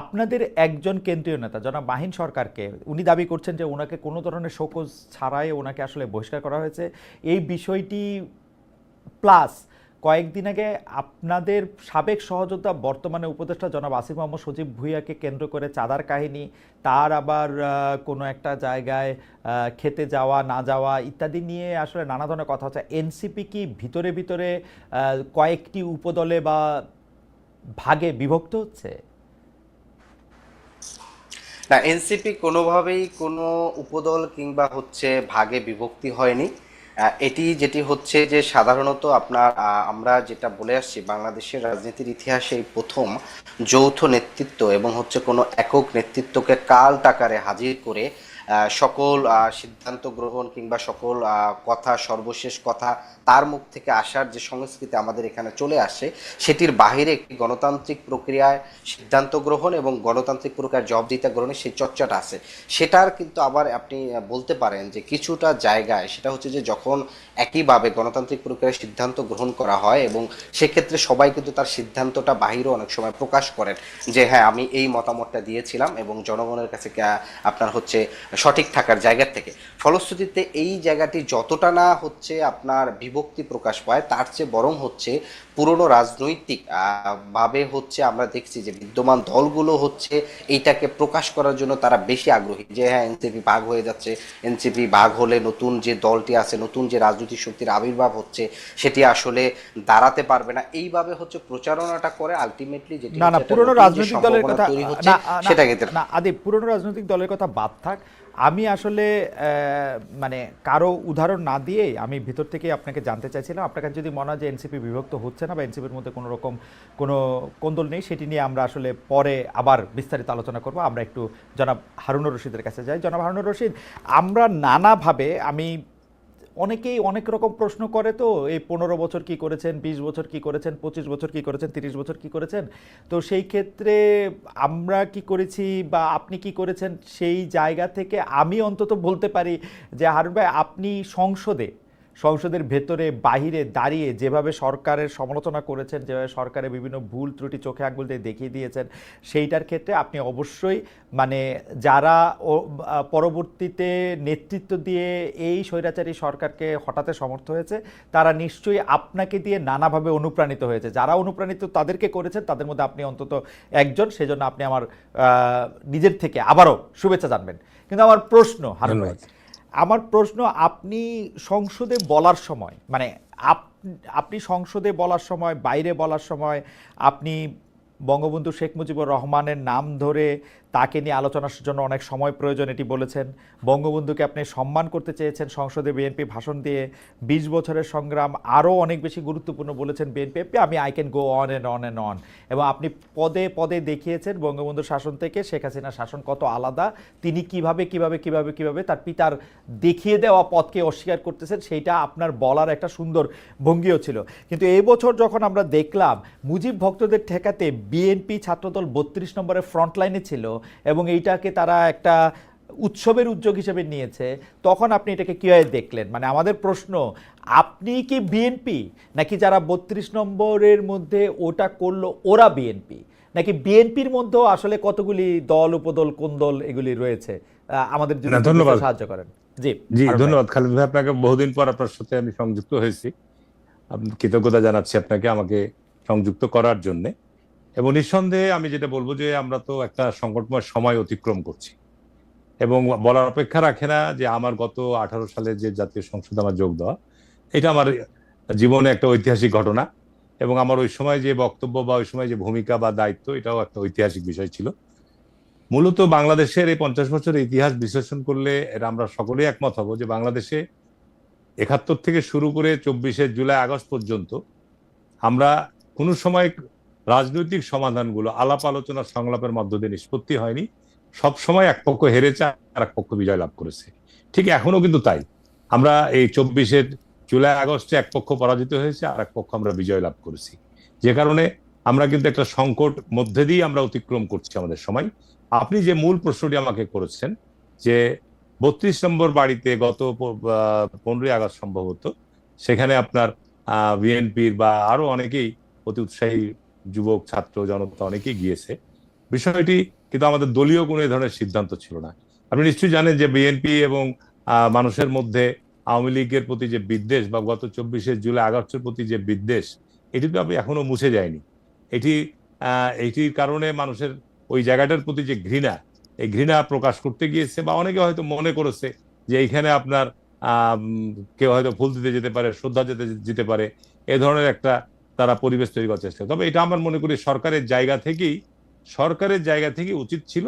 আপনাদের একজন কেন্দ্রীয় নেতা, জনাব মাহিন সরকারকে, উনি দাবি করছেন যে ওনাকে কোনো ধরনের শোকজ ছাড়াই ওনাকে আসলে বহিষ্কার করা হয়েছে। এই বিষয়টি প্লাস কয়েকদিন আগে আপনাদের সাবেক সহযোদ্ধা, বর্তমানে উপদেষ্টা জনাব আসিফ মোহাম্মদ সজীব ভুইয়াকে কেন্দ্র করে চাঁদার কাহিনী, তার আবার কোনো একটা জায়গায় খেতে যাওয়া, না যাওয়া ইত্যাদি নিয়ে আসলে নানা ধরনের কথা হচ্ছে। এনসিপি কি ভিতরে ভিতরে কয়েকটি উপদলে বা ভাগে বিভক্ত হচ্ছে? না এনসিপি কোনোভাবেই কোনো উপদল কিংবা হচ্ছে ভাগে বিভক্তি হয়নি। এটি যেটি হচ্ছে যে সাধারণত আপনার আমরা যেটা বলে আসছি, বাংলাদেশের রাজনীতির ইতিহাসে এই প্রথম যৌথ নেতৃত্ব এবং হচ্ছে কোনো একক নেতৃত্বকে কাল টাকারে হাজির করে সকল সিদ্ধান্ত গ্রহণ কিংবা সকল কথা, সর্বশেষ কথা তার মুখ থেকে আসার যে সংস্কৃতি আমাদের এখানে চলে আসে, সেটির বাহিরে একটি গণতান্ত্রিক প্রক্রিয়ায় সিদ্ধান্ত গ্রহণ এবং গণতান্ত্রিক প্রক্রিয়ার জবাবদিহিতা গ্রহণের সেই চর্চাটা আছে। সেটার কিন্তু আবার আপনি বলতে পারেন যে কিছুটা জায়গায় সেটা হচ্ছে যে যখন একইভাবে গণতান্ত্রিক প্রক্রিয়ায় সিদ্ধান্ত গ্রহণ করা হয় এবং সেক্ষেত্রে সবাই কিন্তু তার সিদ্ধান্তটা বাহিরেও অনেক সময় প্রকাশ করেন যে হ্যাঁ আমি এই মতামতটা দিয়েছিলাম এবং জনগণের কাছে আপনার হচ্ছে সঠিক থাকার জায়গা থেকে। ফলশ্রুতিতে এই জায়গাটি যতটা না হচ্ছে আপনার বিভক্তি প্রকাশ পায় তার চেয়ে বরং হচ্ছে পুরনো রাজনৈতিক ভাবে হচ্ছে আমরা দেখছি যে বিদ্যমান দলগুলো হচ্ছে এইটাকে প্রকাশ করার জন্য তারা বেশি আগ্রহী। যে হ্যাঁ এনসিপি ভাগ হয়ে যাচ্ছে এনসিপি ভাগ হলে নতুন যে দলটি আছে নতুন যে রাজনৈতিক শক্তির আবির্ভাব হচ্ছে সেটি আসলে দাঁড়াতে পারবে না। এইভাবে হচ্ছে প্রচারণাটা করে আলটিমেটলি যেটি না না পুরনো রাজনৈতিক দলের কথা সেটা না আদি পুরনো রাজনৈতিক দলের কথা বাদ থাক। আমি আসলে মানে কারও উদাহরণ না দিয়ে আমি ভিতর থেকে আপনাকে জানতে চাইছিলাম। আপনার কাছে যদি মনে হয় যে এনসিপি বিভক্ত হচ্ছে না বা এনসিপির মধ্যে কোনো রকম কোনো কোন্দল নেই, সেটি নিয়ে আমরা আসলে পরে আবার বিস্তারিত আলোচনা করব। আমরা একটু জনাব হারুনুর রশিদের কাছে যাই। জনাব হারুনুর রশিদ, আমরা নানাভাবে আমি অনেকেই অনেক রকম প্রশ্ন করে তো, এই পনেরো বছর কি করেছেন, বিশ বছর কি করেছেন, পঁচিশ বছর কি করেছেন, তিরিশ বছর কি করেছেন? তো সেই ক্ষেত্রে আমরা কি করেছি বা আপনি কি করেছেন সেই জায়গা থেকে আমি অন্তত বলতে পারি যে, হারুন ভাই, আপনি সংসদে সংসদের ভেতরে, বাহিরে দাঁড়িয়ে যেভাবে সরকারের সমালোচনা করেছেন, যেভাবে সরকারের বিভিন্ন ভুল ত্রুটি চোখে আঙুল দিয়ে দেখিয়ে দিয়েছেন, সেইটার ক্ষেত্রে আপনি অবশ্যই মানে যারা পরবর্তীতে নেতৃত্ব দিয়ে এই স্বৈরাচারী সরকারকে হঠাতে সমর্থ হয়েছে, তারা নিশ্চয়ই আপনাকে দিয়ে নানাভাবে অনুপ্রাণিত হয়েছে যারা অনুপ্রাণিত তাদেরকে করেছেন, তাদের মধ্যে আপনি অন্তত একজন, সেজন্য আপনি আমার নিজের থেকে আবারও শুভেচ্ছা জানবেন কিন্তু আমার প্রশ্ন, হারুন। আমার প্রশ্ন, আপনি সংসদে বলার সময় মানে আপ- আপনি সংসদে বলার সময়, বাইরে বলার সময়, আপনি বঙ্গবন্ধু শেখ মুজিবুর রহমানের নাম ধরে তাকে নিয়ে আলোচনার জন্য অনেক সময় প্রয়োজন, এটি বলেছেন। বঙ্গবন্ধুকে আপনি সম্মান করতে চেয়েছেন সংসদে বিএনপি ভাষণ দিয়ে। বিশ বছরের সংগ্রাম আরও অনেক বেশি গুরুত্বপূর্ণ বলেছেন বিএনপি। আমি I can go on and on and on এবং আপনি পদে পদে দেখিয়েছেন বঙ্গবন্ধুর শাসন থেকে, শেখ হাসিনার শাসন কত আলাদা, তিনি কীভাবে কীভাবে কীভাবে কীভাবে তার পিতার দেখিয়ে দেওয়া পথকে অস্বীকার করতেছেন, সেইটা আপনার বলার একটা সুন্দর ভঙ্গিও ছিল। কিন্তু এই বছর যখন আমরা দেখলাম, মুজিব ভক্তদের ঠেকাতে বিএনপি ছাত্রদল বত্রিশ নম্বরের ফ্রন্ট লাইনে ছিল এবং এইটাকে তারা একটা উৎসবের উদ্যোগ হিসেবে নিয়েছে তখন আপনি এটাকে কীভাবে দেখলেন? মানে আমাদের প্রশ্ন আপনি কি বিএনপি নাকি যারা বত্রিশ নম্বরের মধ্যে ওটা করল ওরা বিএনপি নাকি বিএনপির মধ্যেও আসলে কতগুলি দল উপদল কোন দল এগুলি রয়েছে? আমাদের জন্য ধন্যবাদ। সাহায্য করেন। জি জি ধন্যবাদ। খালিদ ভাই আপনাকে বহুদিন পর আপনার সাথে আমি সংযুক্ত হয়েছি। কৃতজ্ঞতা জানাচ্ছি আপনাকে আমাকে সংযুক্ত করার জন্য। এবং নিঃসন্দেহে আমি যেটা বলব যে আমরা তো একটা সংকটময় সময় অতিক্রম করছি। এবং বলার অপেক্ষা রাখে না যে আমার গত আঠারো সালে যে জাতীয় সংসদে আমার যোগ দেওয়া, এটা আমার জীবনে একটা ঐতিহাসিক ঘটনা। এবং আমার ওই সময় যে বক্তব্য বা ওই সময় যে ভূমিকা বা দায়িত্ব, এটাও একটা ঐতিহাসিক বিষয় ছিল। মূলত বাংলাদেশের এই পঞ্চাশ বছরের ইতিহাস বিশ্লেষণ করলে এটা আমরা সকলেই একমত হব যে বাংলাদেশে একাত্তর থেকে শুরু করে চব্বিশে জুলাই আগস্ট পর্যন্ত আমরা কোনো সময় রাজনৈতিক সমাধানগুলো আলাপ আলোচনা সংলাপের মধ্য দিয়ে নিষ্পত্তি হয়নি। সব সময় এক পক্ষ হেরেছে, আর এক পক্ষ বিজয় লাভ করেছে। ঠিক এখনও কিন্তু তাই। আমরা এই চব্বিশের জুলাই, আগস্টে এক পক্ষ পরাজিত হয়েছে, আর এক পক্ষ আমরা বিজয় লাভ করেছি। যে কারণে আমরা কিন্তু একটা সংকট মধ্যে দিয়ে আমরা অতিক্রম করছি আমাদের সময়। আপনি যে মূল প্রশ্নটি আমাকে করেছেন, যে বত্রিশ নম্বর বাড়িতে গত পনেরোই আগস্ট সম্ভবত, সেখানে আপনার বিএনপির বা আরও অনেকেই অতি উৎসাহী যুবক, ছাত্র, জনতা অনেকেই গিয়েছে। বিষয়টি কিন্তু আমাদের দলীয় কোনো ধরনের সিদ্ধান্ত ছিল না। আপনি নিশ্চয়ই জানেন যে বিএনপি এবং মানুষের মধ্যে আওয়ামী লীগের প্রতি যে বিদ্বেষ বা গত চব্বিশে জুলাই আগস্টের প্রতি যে বিদ্বেষ এটি তো আপনি এখনও মুছে যায়নি। এটি এটির কারণে মানুষের ওই জায়গাটার প্রতি যে ঘৃণা, এই ঘৃণা প্রকাশ করতে গিয়েছে বা অনেকে হয়তো মনে করেছে যে এইখানে আপনার কেউ হয়তো ফুল দিতে যেতে পারে, শ্রদ্ধা যেতে যেতে পারে। এ ধরনের একটা তারা পরিবেশ তৈরি করার চেষ্টা তবে এটা আমার মনে করি সরকারের জায়গা থেকেই, সরকারের জায়গা থেকে উচিত ছিল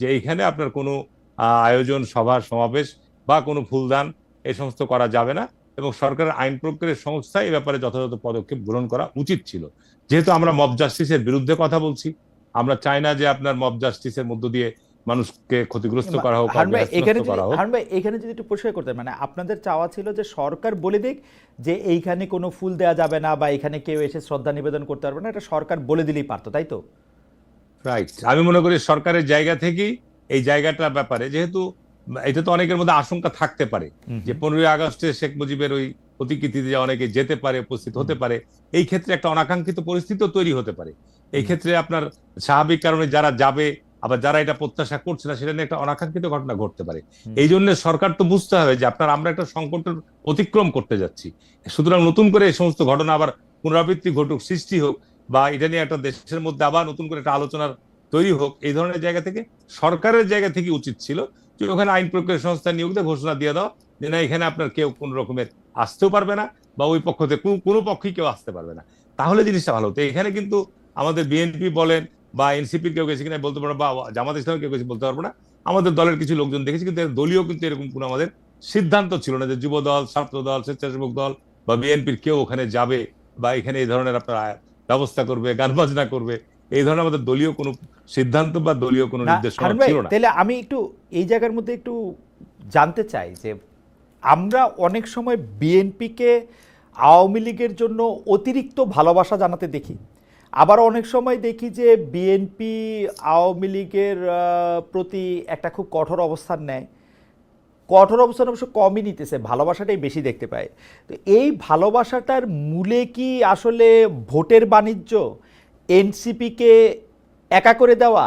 যে এইখানে আপনার কোনো আয়োজন, সভা, সমাবেশ বা কোনো ফুলদান এই সমস্ত করা যাবে না এবং সরকারের আইন প্রক্রিয়ার সংস্থা এই ব্যাপারে যথাযথ পদক্ষেপ গ্রহণ করা উচিত ছিল। যেহেতু আমরা মব জাস্টিসের বিরুদ্ধে কথা বলছি, আমরা চাই না যে আপনার মব জাস্টিসের মধ্য দিয়ে মানুষকে ক্ষতিগ্রস্ত করা হোক এখানে ভাই, এখানে যদি একটু পরিষ্কার করতে মানে আপনাদের চাওয়া ছিল যে সরকার বলে দিক যে এইখানে কোনো ফুল দেওয়া যাবে না বা এখানে কেউ এসে শ্রদ্ধা নিবেদন করতে পারবে না এটা সরকার বলে দিলেই পারতো তাই তো? রাইট আমি মনে করি সরকারের জায়গা থেকেই এই জায়গাটার ব্যাপারে যেহেতু এটা তো অনেকের মধ্যে আশঙ্কা থাকতে পারে যে পনেরোই আগস্টে শেখ মুজিবের ওই প্রতিকৃতিতে অনেকে যেতে পারে উপস্থিত হতে পারে এই ক্ষেত্রে একটা অনাকাঙ্ক্ষিত পরিস্থিতিও তৈরি হতে পারে। এই ক্ষেত্রে আপনার স্বাভাবিক কারণে যারা যাবে আবার যারা এটা প্রত্যাশা করছে না সেটা নিয়ে একটা অনাকাঙ্ক্ষিত ঘটনা ঘটতে পারে। এই জন্য সরকার তো বুঝতে হবে যে আপনার আমরা একটা সংকটের অতিক্রম করতে যাচ্ছি। সুতরাং নতুন করে এই সমস্ত ঘটনা আবার পুনরাবৃত্তি ঘটুক সৃষ্টি হোক বা এটা নিয়ে একটা দেশের মধ্যে আবার নতুন করে একটা আলোচনার তৈরি হোক এই ধরনের জায়গা থেকে সরকারের জায়গা থেকে উচিত ছিল যে ওখানে আইন প্রক্রিয়া সংস্থা নিয়োগ দিয়ে ঘোষণা দিয়ে দাও যে না এখানে আপনার কেউ কোন রকমের আসতেও পারবে না বা ওই পক্ষ থেকে কোনো- কোনো পক্ষই কেউ আসতে পারবে না। তাহলে জিনিসটা ভালো হতো। এখানে কিন্তু আমাদের বিএনপি বলেন বা এনসিপির কেউ গেছে কিনা বলতে পারব বা জামাত ইসলাম কেউ গেছে বলতে পারব না। আমাদের দলের কিছু লোকজন দেখেছি কিন্তু দলীয় কিন্তু এরকম কোনো আমাদের সিদ্ধান্ত ছিল না যে যুব দল ছাত্র দল স্বেচ্ছাসেবক দল বা বিএনপির কেউ ওখানে যাবে বা এখানে এই ধরনের আপনার ব্যবস্থা করবে গান বাজনা করবে। এই ধরনের আমাদের দলীয় কোনো সিদ্ধান্ত বা দলীয় কোনো না, নির্দেশনা ছিল না। তাহলে আমি একটু এই জায়গার মধ্যে একটু জানতে চাই যে আমরা অনেক সময় বিএনপিকে আওয়ামী লীগের জন্য অতিরিক্ত ভালোবাসা জানাতে দেখি। আবার অনেক সময় দেখি যে বিএনপি আওয়ামী লীগের প্রতি একটা খুব কঠোর অবস্থান নেয়। কঠোর অবস্থান অবশ্য কমই নিতেছে, ভালোবাসাটাই বেশি দেখতে পায়। তো এই ভালোবাসাটার মূলে কি আসলে ভোটের বাণিজ্য? এনসিপিকে একা করে দেওয়া?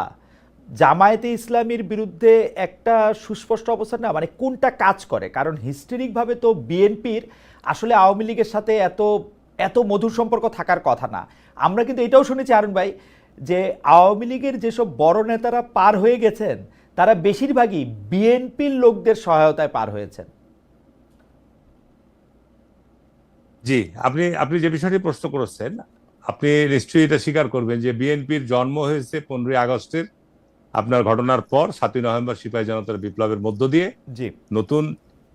জামায়াতে ইসলামীর বিরুদ্ধে একটা সুস্পষ্ট অবস্থান না মানে কোনটা কাজ করে? কারণ হিস্টোরিকভাবে তো বিএনপির আসলে আওয়ামী লীগের সাথে এত এত মধুর সম্পর্ক থাকার কথা না। আমরা কিন্তু এটাও শুনেছি আরুন ভাই যে আওয়ামী লীগের যেসব বড় নেতারা পার হয়ে গেছেন তারা বেশিরভাগই বিএনপির লোকদের সহায়তায় পার হয়েছেন। জি আপনি আপনি যে বিষয়টি প্রশ্ন করেছেন আপনি নিশ্চয়ই এটা স্বীকার করবেন যে বিএনপির জন্ম হয়েছে পনেরোই আগস্টের আপনার ঘটনার পর সাতই নভেম্বর সিপাহী জনতার বিপ্লবের মধ্য দিয়ে। জি। নতুন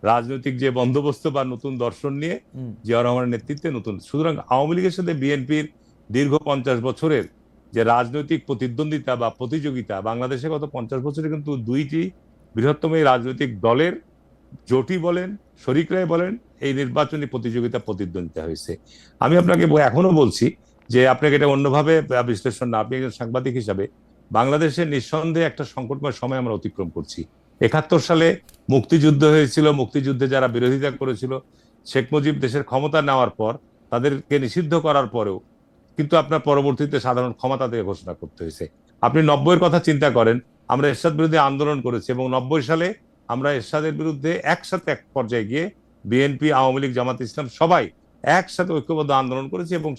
রাজনৈতিক যে বন্দোবস্ত বা নতুন দর্শন নিয়ে জিয়া রহমানের নেতৃত্বে নতুন। সুতরাং আওয়ামী লীগের সাথে বিএনপির দীর্ঘ পঞ্চাশ বছরের যে রাজনৈতিক প্রতিদ্বন্দ্বিতা বা প্রতিযোগিতা বাংলাদেশে গত পঞ্চাশ বছরে কিন্তু দুইটি বৃহত্তম এই রাজনৈতিক দলের জোটই বলেন শরিকরাই বলেন এই নির্বাচনী প্রতিযোগিতা প্রতিদ্বন্দ্বিতা হয়েছে। আমি আপনাকে এখনও বলছি যে আপনাকে এটা অন্যভাবে বিশ্লেষণ না আপনি একজন সাংবাদিক হিসাবে বাংলাদেশের নিঃসন্দেহে একটা সংকটময় সময় আমরা অতিক্রম করছি। একাত্তর সালে মুক্তিযুদ্ধ হয়েছিল, মুক্তিযুদ্ধে যারা বিরোধিতা করেছিল, শেখ মুজিব দেশের ক্ষমতা নেওয়ার পর তাদেরকে নিষিদ্ধ করার পরেও কিন্তু আপনার পরবর্তীতে সাধারণ ক্ষমতা থেকে ঘোষণা করতে হয়েছে। আপনি নব্বইয়ের কথা চিন্তা করেন, আমরা এরশাদ বিরুদ্ধে আন্দোলন করেছি এবং নব্বই সালে আমরা এরশাদের বিরুদ্ধে একসাথে এক পর্যায়ে গিয়ে বিএনপি, আওয়ামী লীগ, জামাত ইসলাম সবাই একসাথে ঐক্যবদ্ধ আন্দোলন করেছি এবং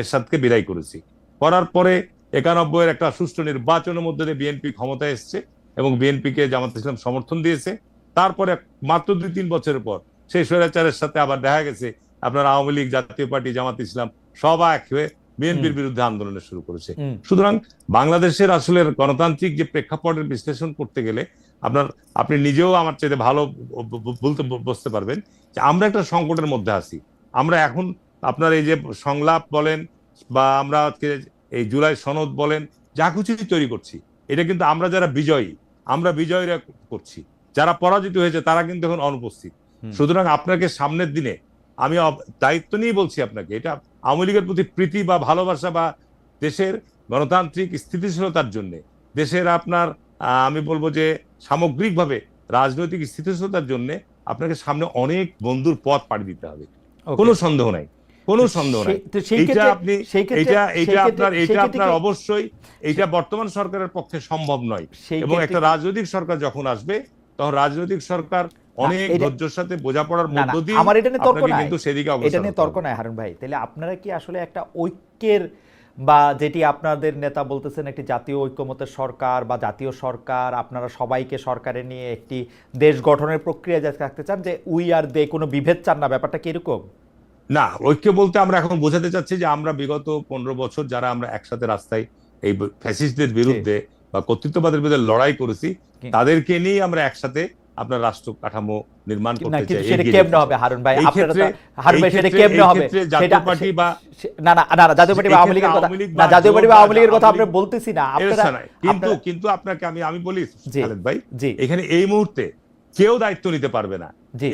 এরশাদকে বিদায় করেছি। করার পরে একানব্বইয়ের একটা সুষ্ঠু নির্বাচনের মধ্যে দিয়ে বিএনপি ক্ষমতায় এসছে। এবং বিএনপিকে জামাত ইসলাম সমর্থন দিয়েছে। তারপরে মাত্র দুই তিন বছরের পর সেই স্বৈরাচারের সাথে আবার দেখা গেছে আপনার আওয়ামী লীগ জাতীয় পার্টি জামাত ইসলাম সব এক হয়ে বিএনপির বিরুদ্ধে আন্দোলনে শুরু করেছে। সুতরাং বাংলাদেশের আসলে গণতান্ত্রিক যে প্রেক্ষাপটের বিশ্লেষণ করতে গেলে আপনার আপনি নিজেও আমার চাইতে ভালো বলতে বুঝতে পারবেন যে আমরা একটা সংকটের মধ্যে আছি। আমরা এখন আপনার এই যে সংলাপ বলেন বা আমরা আজকে এই জুলাই সনদ বলেন যা কিছুই তৈরি করছি। এটা কিন্তু আমরা যারা বিজয়ী আমরা বিজয়ীরা করছি। যারা পরাজিত হয়েছে তারা কিন্তু এখন অনুপস্থিত। সুতরাং আপনাকে সামনের দিনে আমি দায়িত্ব নিয়ে বলছি আপনাকে এটা আওয়ামী লীগের প্রতি প্রীতি বা ভালোবাসা বা দেশের গণতান্ত্রিক স্থিতিশীলতার জন্য দেশের আপনার আমি বলব যে সামগ্রিকভাবে রাজনৈতিক স্থিতিশীলতার জন্য আপনাকে সামনে অনেক বন্ধুর পথ পাড়ি দিতে হবে। কোনো সন্দেহ নাই। কোনো সন্দেহ নাই। সেই- তো সেই ক্ষেত্রে- আপনি সেই ক্ষেত্রে- এটা এটা আপনার এটা আপনার অবশ্যই এটা বর্তমান সরকারের পক্ষে সম্ভব নয়। এবং একটা রাজনৈতিক সরকার যখন আসবে তখন রাজনৈতিক সরকার অনেক ধৈর্যের সাথে বোঝাপড়ার মধ্য দিয়ে আমার এটা নিয়ে তর্ক নাই। কিন্তু সেদিকে এটা নিয়ে তর্ক নাই হারুন ভাই। তাহলে আপনারা কি আসলে একটা ঐক্যের বা যেটি আপনাদের নেতা বলতেছেন একটি জাতীয় ঐক্যমতের সরকার বা জাতীয় সরকার আপনারা সবাইকে সরকারে নিয়ে একটি দেশ গঠনের প্রক্রিয়া যাতে রাখতে চান যে উই আর দে কোনো বিভেদ চান না ব্যাপারটা কি এরকম? না ঐক্য বলতে আমরা এখন বোঝাতে চাচ্ছি যে আমরা বিগত পনেরো বছর যারা আমরা একসাথে রাস্তায় এই ফ্যাসিস্টদের বিরুদ্ধে বা কর্তৃত্ববাদের বিরুদ্ধে লড়াই করেছি তাদেরকে নিয়ে আমরা একসাথে আপনার রাষ্ট্র কাঠামো নির্মাণ করতে কিন্তু চাই সেটা কেমনে হবে হারুন ভাই? আপনারা হারুন ভাই সেটা কেমনে হবে? সেটা পার্টি বা না না না না, জাতীয় পার্টি বা আওয়ামী লীগের কথা না জাতীয় পার্টি বা আওয়ামী লীগের কথা আওয়ামী বলতেছি না। আপনারা কিন্তু কিন্তু আপনাকে আমি আমি বলি। খালেদ ভাই এখানে এই মুহূর্তে কেউ দায়িত্ব নিতে পারবে না।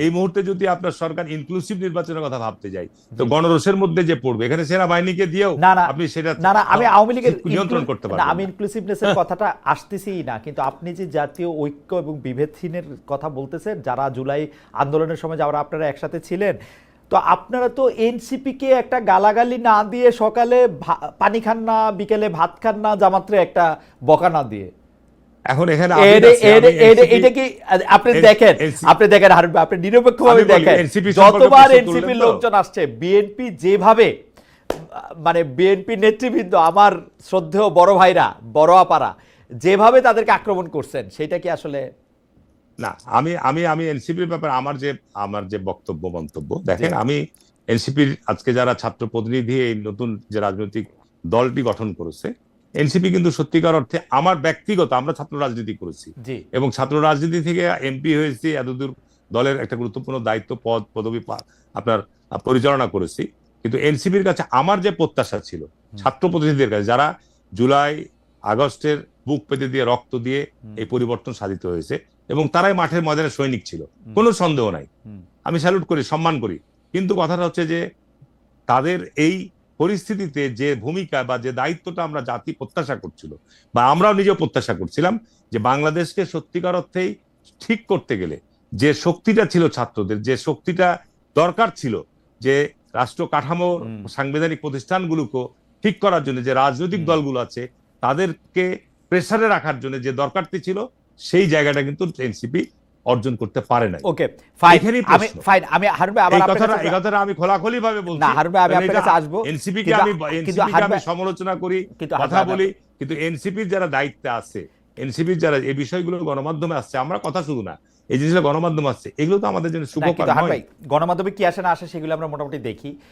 এই মুহূর্তে যদি আপনার সরকার ইনক্লুসিভ নির্বাচনের কথা ভাবতে যায় তো। গণরোষের মধ্যে যে পড়বে এখানে সেনাবাহিনীকে দিয়েও না, না, আপনি সেটা না না আমি আওয়ামী লীগের নিয়ন্ত্রণ করতে না পারবেন আমি ইনক্লুসিভনেসের কথাটা আসতেছি না কিন্তু আপনি যে জাতীয় ঐক্য এবং বিভেদহীনের কথা বলতেছেন যারা জুলাই আন্দোলনের সময় যারা আপনারা একসাথে ছিলেন তো আপনারা তো এনসিপি কে একটা গালাগালি না দিয়ে সকালে পানি খান না বিকেলে ভাত খান না জামাত্রে একটা বকা না দিয়ে। এখন এখানে এটা কি আপনি দেখেন আপনি দেখেন হারুন আপনি নিরপেক্ষভাবে দেখেন যতবার এনসিপির লোকজন আসছে বিএনপি যেভাবে মানে বিএনপি নেতৃবৃন্দ আমার শ্রদ্ধেয় বড় ভাইরা বড় আপারা যেভাবে তাদেরকে আক্রমণ করছেন সেটা কি আসলে না আমি আমি আমি এনসিপির ব্যাপারে আমার যে আমার যে বক্তব্য মন্তব্য দেখেন আমি এনসিপির আজকে যারা ছাত্র প্রতিনিধি এই নতুন যে রাজনৈতিক দলটি গঠন করেছে এনসিপি কিন্তু সত্যিকার অর্থে আমার ব্যক্তিগত আমরা ছাত্র রাজনীতি করেছি। এবং ছাত্র রাজনীতি থেকে এমপি হয়েছি এতদূর দলের একটা গুরুত্বপূর্ণ দায়িত্ব পদ পদবি আপনার পরিচালনা করেছি। কিন্তু এনসিপির কাছে আমার যে প্রত্যাশা ছিল ছাত্র প্রতিনিধিদের কাছে যারা জুলাই আগস্টের বুক পেতে দিয়ে রক্ত দিয়ে এই পরিবর্তন সাধিত হয়েছে এবং তারাই মাঠের ময়দানে সৈনিক ছিল। কোনো সন্দেহ নাই। আমি স্যালুট করি সম্মান করি। কিন্তু কথাটা হচ্ছে যে তাদের এই পরিস্থিতিতে যে ভূমিকা বা যে দায়িত্বটা আমরা জাতি প্রত্যাশা করছিল বা আমরাও নিজেও প্রত্যাশা করছিলাম যে বাংলাদেশকে সত্যিকার অর্থেই ঠিক করতে গেলে যে শক্তিটা ছিল ছাত্রদের যে শক্তিটা দরকার ছিল যে রাষ্ট্র কাঠামো সাংবিধানিক প্রতিষ্ঠানগুলোকে ঠিক করার জন্য যে রাজনৈতিক দলগুলো আছে তাদেরকে প্রেসারে রাখার জন্য যে দরকারটি ছিল সেই জায়গাটা কিন্তু এনসিপি অর্জন করতে পারে নাই। ওকে ফাইন আমি ফাইন আমি ভাই আবার এই আপনার কথাটা এই কথাটা আমি খোলাখুলি ভাবে বলছি। না ভাই আমি আপনার কাছে আসব। এনসিপি কে আমি এনসিপি কে আমি সমালোচনা করি কথা বলি কিন্তু এনসিপির যারা দায়িত্বে আছে এনসিপির যারা এই বিষয়গুলো গণমাধ্যমে আসছে আমরা কথা শুধু না এই জিনিসগুলো গণমাধ্যম আসছে এগুলো তো আমাদের জন্য না, ভাই গণমাধ্যমে কি আসে না আসে সেগুলো আমরা মোটামুটি দেখি।